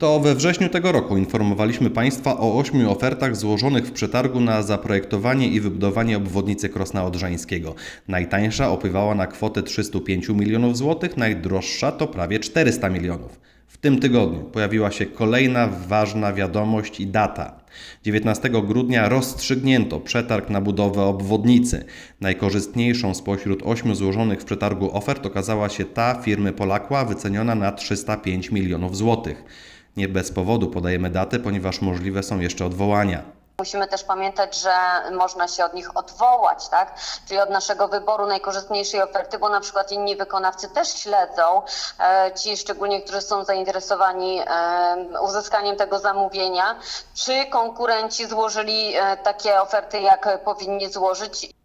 To we wrześniu tego roku informowaliśmy Państwa o ośmiu ofertach złożonych w przetargu na zaprojektowanie i wybudowanie obwodnicy Krosna Odrzańskiego. Najtańsza opływała na kwotę 305 milionów złotych, najdroższa to prawie 400 milionów. W tym tygodniu pojawiła się kolejna ważna wiadomość i data. 19 grudnia rozstrzygnięto przetarg na budowę obwodnicy. Najkorzystniejszą spośród ośmiu złożonych w przetargu ofert okazała się ta firmy Polakła wyceniona na 305 milionów złotych. Nie bez powodu podajemy datę, ponieważ możliwe są jeszcze odwołania. Musimy też pamiętać, że można się od nich odwołać, tak? Czyli od naszego wyboru najkorzystniejszej oferty, bo na przykład inni wykonawcy też śledzą, e, ci szczególnie, którzy są zainteresowani e, uzyskaniem tego zamówienia, czy konkurenci złożyli e, takie oferty, jak powinni złożyć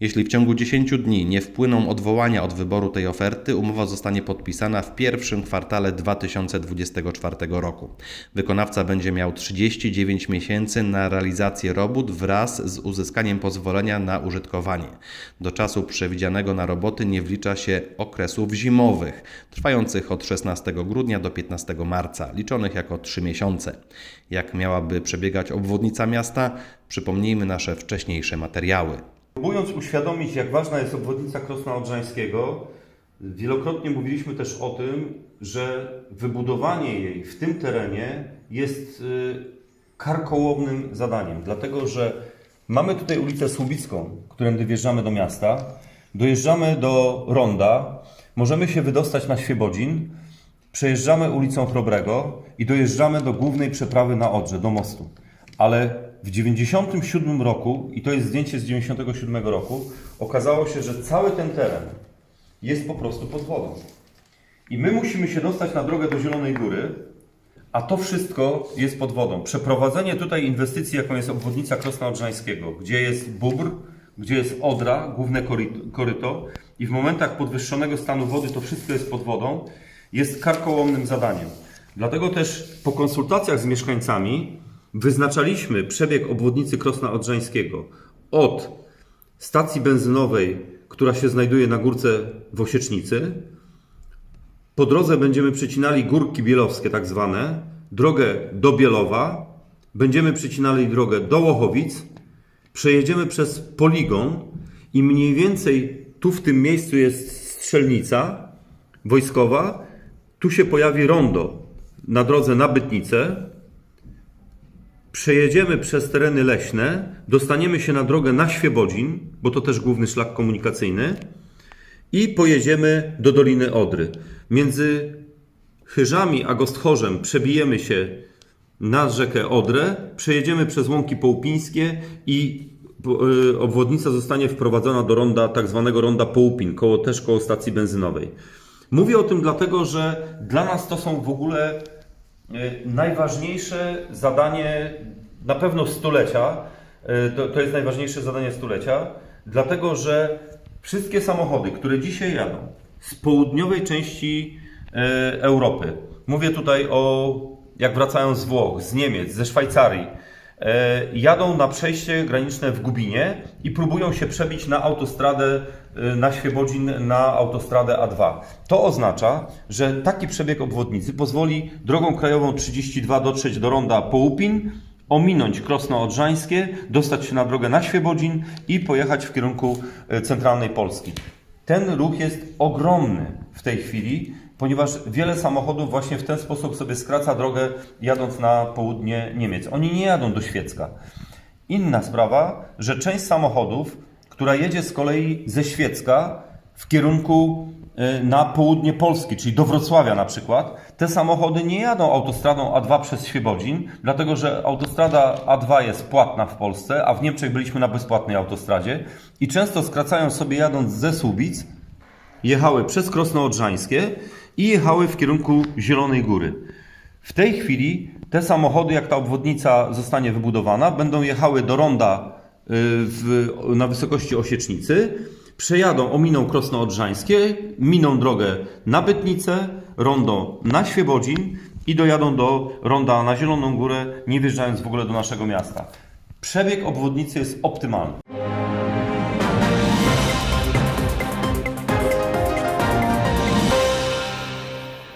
Jeśli w ciągu 10 dni nie wpłyną odwołania od wyboru tej oferty, umowa zostanie podpisana w pierwszym kwartale 2024 roku. Wykonawca będzie miał 39 miesięcy na realizację robót wraz z uzyskaniem pozwolenia na użytkowanie. Do czasu przewidzianego na roboty nie wlicza się okresów zimowych, trwających od 16 grudnia do 15 marca, liczonych jako 3 miesiące. Jak miałaby przebiegać obwodnica miasta? Przypomnijmy nasze wcześniejsze materiały. Próbując uświadomić, jak ważna jest obwodnica Krosna Odrzańskiego, wielokrotnie mówiliśmy też o tym, że wybudowanie jej w tym terenie jest y, karkołomnym zadaniem, dlatego że mamy tutaj ulicę Słubicką, którędy wjeżdżamy do miasta, dojeżdżamy do Ronda, możemy się wydostać na Świebodzin, przejeżdżamy ulicą Chrobrego i dojeżdżamy do głównej przeprawy na Odrze, do mostu. Ale w 97 roku, i to jest zdjęcie z 97 roku, okazało się, że cały ten teren jest po prostu pod wodą. I my musimy się dostać na drogę do Zielonej Góry, a to wszystko jest pod wodą. Przeprowadzenie tutaj inwestycji, jaką jest obwodnica Krosna Odrzańskiego, gdzie jest Bóbr, gdzie jest Odra, główne koryto- i w momentach podwyższonego stanu wody to wszystko jest pod wodą, jest karkołomnym zadaniem. Dlatego też po konsultacjach z mieszkańcami wyznaczaliśmy przebieg obwodnicy Krosna Odrzańskiego od stacji benzynowej, która się znajduje na górce w Osiecznicy, po drodze będziemy przecinali górki bielowskie, tak zwane, drogę do Bielowa, będziemy przecinali drogę do Łochowic, przejedziemy przez poligon i mniej więcej tu w tym miejscu jest strzelnica wojskowa, tu się pojawi rondo na drodze na Bytnicę, przejedziemy przez tereny leśne, dostaniemy się na drogę na Świebodzin, bo to też główny szlak komunikacyjny, i pojedziemy do Doliny Odry. Między Chyżami a Gostchorzem przebijemy się na rzekę Odrę, przejedziemy przez łąki połupińskie i y, obwodnica zostanie wprowadzona do ronda, tak zwanego ronda Połupin, koło, też koło stacji benzynowej. Mówię o tym dlatego, że dla nas to są w ogóle najważniejsze zadanie, na pewno stulecia, y, to, jest najważniejsze zadanie stulecia, dlatego że wszystkie samochody, które dzisiaj jadą z południowej części e, Europy, mówię tutaj o, jak wracają z Włoch, z Niemiec, ze Szwajcarii, jadą na przejście graniczne w Gubinie i próbują się przebić na autostradę e, na Świebodzin, na autostradę A2. To oznacza, że taki przebieg obwodnicy pozwoli drogą krajową 32 dotrzeć do ronda Połupin, ominąć Krosno Odrzańskie, dostać się na drogę na Świebodzin i pojechać w kierunku e, centralnej Polski. Ten ruch jest ogromny w tej chwili, ponieważ wiele samochodów właśnie w ten sposób sobie skraca drogę jadąc na południe Niemiec. Oni nie jadą do Świecka. Inna sprawa, że część samochodów, która jedzie z kolei ze Świecka w kierunku y, na południe Polski, czyli do Wrocławia na przykład, te samochody nie jadą autostradą A2 przez Świebodzin, dlatego że autostrada A2 jest płatna w Polsce, a w Niemczech byliśmy na bezpłatnej autostradzie i często skracają sobie jadąc ze Słubic, jechały przez Krosno Odrzańskie i jechały w kierunku Zielonej Góry. W tej chwili te samochody, jak ta obwodnica zostanie wybudowana, będą jechały do ronda y, w, na wysokości Osiecznicy, przejadą, ominą Krosno Odrzańskie, miną drogę na Bytnicę, rondo na Świebodzin i dojadą do ronda na Zieloną Górę, nie wjeżdżając w ogóle do naszego miasta. Przebieg obwodnicy jest optymalny.